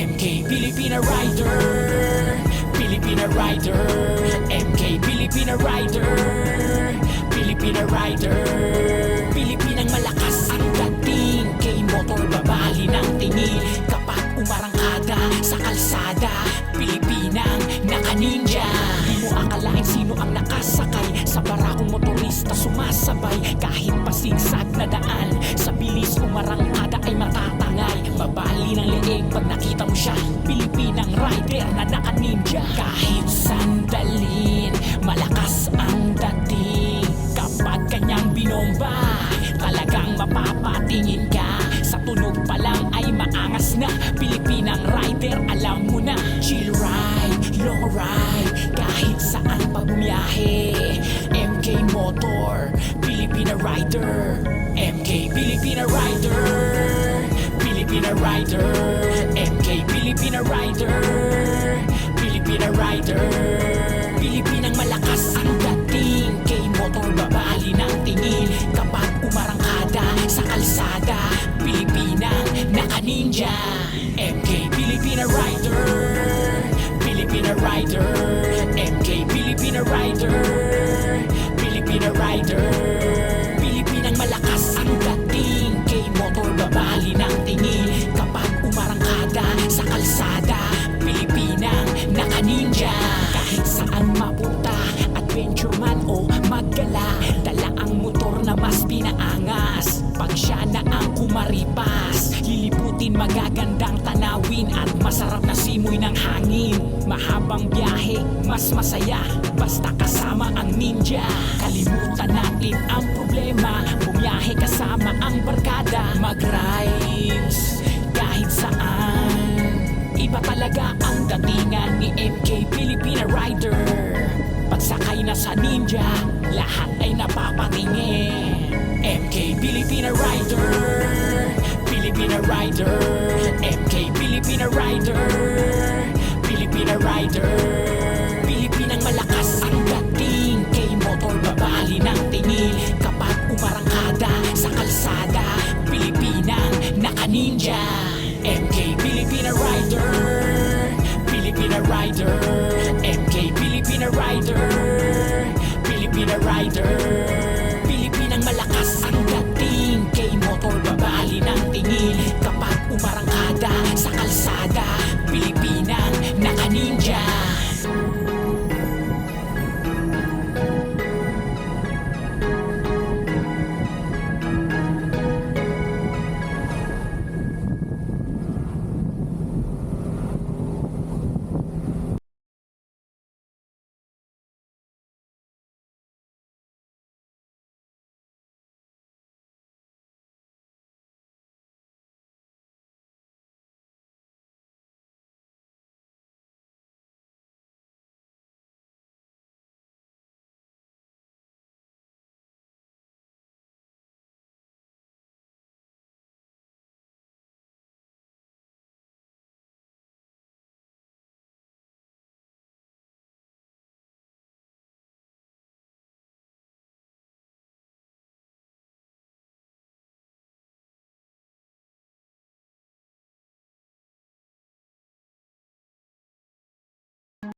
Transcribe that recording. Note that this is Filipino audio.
MK Filipina Rider. Filipina Rider. MK Filipina Rider. Filipina Rider. Pilipinang malakas ang dating Kay motor babali ng tingin Kapag umarangkada sa kalsada Pilipinang naka-ninja. Di mo akalain sino ang nakasakay Sa barakong motorista sumasabay. Kahit pasigsag na daan Sa bilis umarangkada ay matatangay. Babali ng leeg pag nakita mo siya Pilipinang rider na naka-ninja. Kahit sandalin Malakas ang dating. Kapag kanyang binomba Talagang mapapatingin ka. Sa tunog pa lang ay maangas na. Pilipinang rider, alam mo na. Chill ride, long ride Kahit saan pa bumiyahe. MK Motor, Filipina Rider Filipina Rider MK Filipina Rider Filipina Rider. Pilipinang malakas ang dating Kay motor babali ng tingin. Kapag umarangkada sa kalsada Pilipinang naka-ninja. MK Filipina Rider Filipina Rider MK Filipina Rider Filipina Rider ang kumaripas Liliputin magagandang tanawin At masarap na simoy ng hangin. Mahabang biyahe, mas masaya. Basta kasama ang ninja. Kalimutan natin ang problema. Bumiyahe kasama ang barkada. Mag-rhymes kahit saan. Iba talaga ang datingan ni MK Filipina Rider. Pagsakay na sa ninja, lahat ay napapatingin Rider. Filipina Rider. Pilipinang malakas ang dating. Kay motor babali ng tingin. Kapag umarangkada sa kalsada Pilipinang naka-ninja MK Filipina Rider. Filipina Rider